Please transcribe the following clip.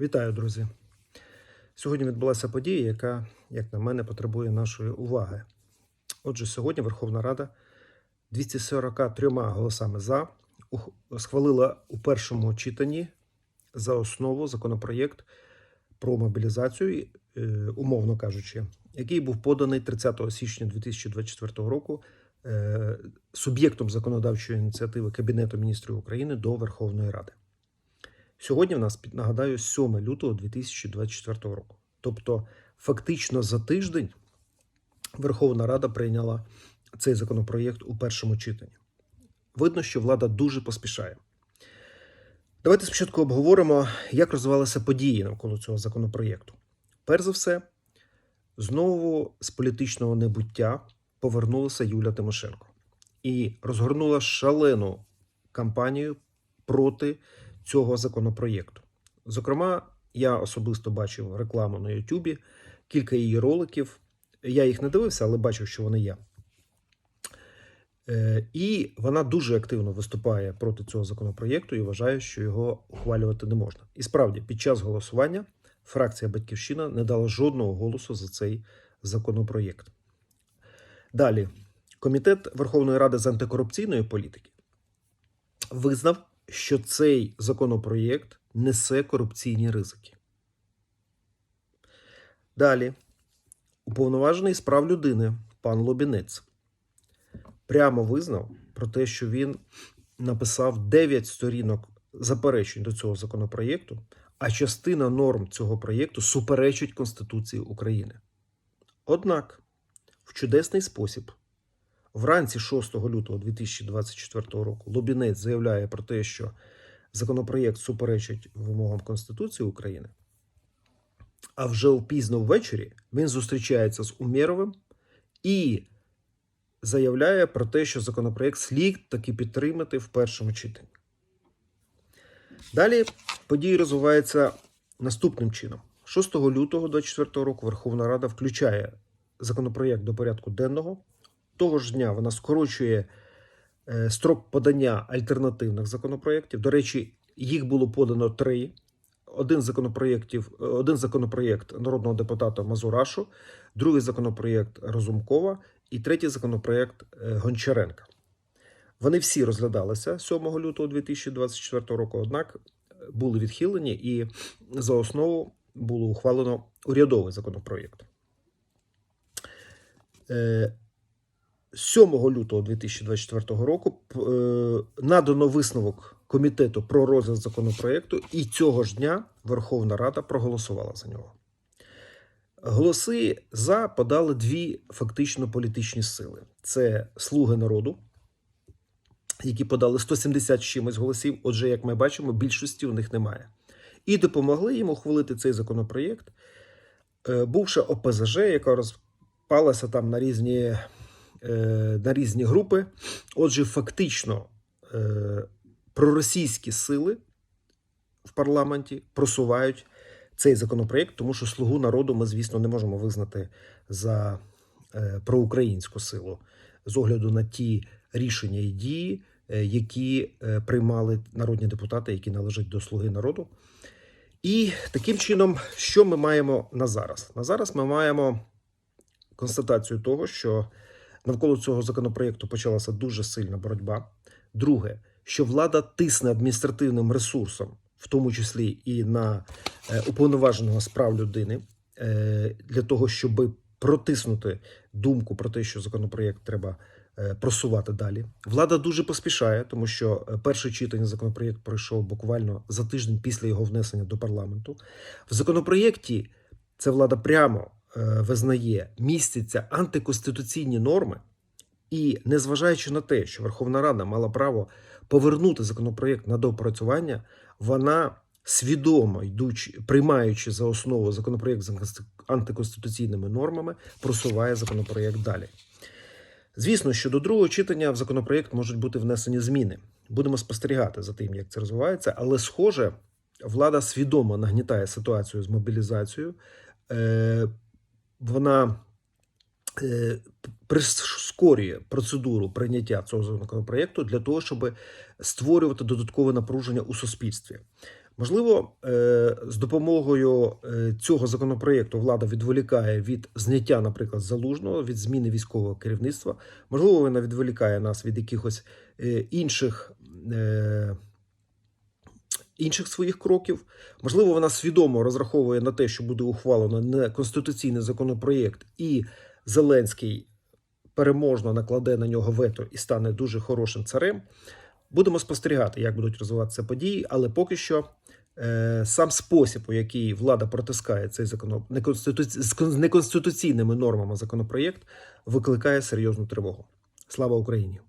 Вітаю, друзі! Сьогодні відбулася подія, яка, як на мене, потребує нашої уваги. Отже, сьогодні Верховна Рада 243 голосами за схвалила у першому читанні за основу законопроєкт про мобілізацію, е, умовно кажучи, який був поданий 30 січня 2024 року е, суб'єктом законодавчої ініціативи Кабінету міністрів України до Верховної Ради. Сьогодні в нас, нагадаю, 7 лютого 2024 року. Тобто, фактично за тиждень Верховна Рада прийняла цей законопроєкт у першому читанні. Видно, що влада дуже поспішає. Давайте спочатку обговоримо, як розвивалися події навколо цього законопроєкту. Перш за все, знову з політичного небуття повернулася Юля Тимошенко і розгорнула шалену кампанію проти цього законопроєкту. Зокрема, я особисто бачив рекламу на Ютубі, кілька її роликів. Я їх не дивився, але бачив, що вони є. Е, І вона дуже активно виступає проти цього законопроєкту і вважає, що його ухвалювати не можна. І справді, під час голосування фракція Батьківщина не дала жодного голосу за цей законопроєкт. Далі, Комітет Верховної Ради з антикорупційної політики визнав, що цей законопроєкт несе корупційні ризики. Далі, уповноважений з прав людини пан Лобінець прямо визнав про те, що він написав 9 сторінок заперечень до цього законопроєкту, а частина норм цього проєкту суперечить Конституції України. Однак, в чудесний спосіб, вранці 6 лютого 2024 року Лобінець заявляє про те, що законопроєкт суперечить вимогам Конституції України. А вже пізно ввечері він зустрічається з Умєровим і заявляє про те, що законопроєкт слід таки підтримати в першому читанні. Далі події розвиваються наступним чином. 6 лютого 2024 року Верховна Рада включає законопроєкт до порядку денного. Того ж дня вона скорочує е, строк подання альтернативних законопроєктів. До речі, їх було подано три. Один законопроєктів, е, один законопроєкт народного депутата Мазурашу, другий законопроєкт Розумкова і третій законопроєкт е, Гончаренка. Вони всі розглядалися 7 лютого 2024 року, однак були відхилені і за основу було ухвалено урядовий законопроєкт. Е, 7 лютого 2024 року е, надано висновок комітету про розгляд законопроєкту, і цього ж дня Верховна Рада проголосувала за нього. Голоси за подали дві фактично політичні сили: це Слуги народу, які подали 170 з чимось голосів. Отже, як ми бачимо, більшості у них немає. І допомогли їм ухвалити цей законопроєкт. е, Бувша ОПЗЖ, яка розпалася там на різні, на різні групи. Отже, фактично е, проросійські сили в парламенті просувають цей законопроєкт, тому що слугу народу ми, звісно, не можемо визнати за е, проукраїнську силу з огляду на ті рішення і дії, е, які е, приймали народні депутати, які належать до слуги народу. І таким чином, що ми маємо на зараз? На зараз ми маємо констатацію того, що навколо цього законопроєкту почалася дуже сильна боротьба. Друге, що влада тисне адміністративним ресурсом, в тому числі і на е, уповноваженого з прав людини, е, для того, щоб протиснути думку про те, що законопроєкт треба е, просувати далі. Влада дуже поспішає, тому що перше читання законопроєкт пройшов буквально за тиждень після його внесення до парламенту. В законопроєкті це влада прямо визнає, містяться антиконституційні норми, і незважаючи на те, що Верховна Рада мала право повернути законопроєкт на доопрацювання, вона свідомо йдучи, приймаючи за основу законопроєкт з антиконституційними нормами, просуває законопроєкт далі. Звісно, що до другого читання в законопроєкт можуть бути внесені зміни. Будемо спостерігати за тим, як це розвивається, але схоже, влада свідомо нагнітає ситуацію з мобілізацією. Вона е, прискорює процедуру прийняття цього законопроєкту для того, щоб створювати додаткове напруження у суспільстві. Можливо, е, з допомогою е, цього законопроєкту влада відволікає від зняття, наприклад, залужного, від зміни військового керівництва. Можливо, вона відволікає нас від якихось інших. Інших своїх кроків, можливо, вона свідомо розраховує на те, що буде ухвалено неконституційний законопроєкт, і Зеленський переможно накладе на нього вето і стане дуже хорошим царем. Будемо спостерігати, як будуть розвиватися події, але поки що е, сам спосіб, у який влада протискає цей закон з неконституційними нормами законопроєкт, викликає серйозну тривогу. Слава Україні!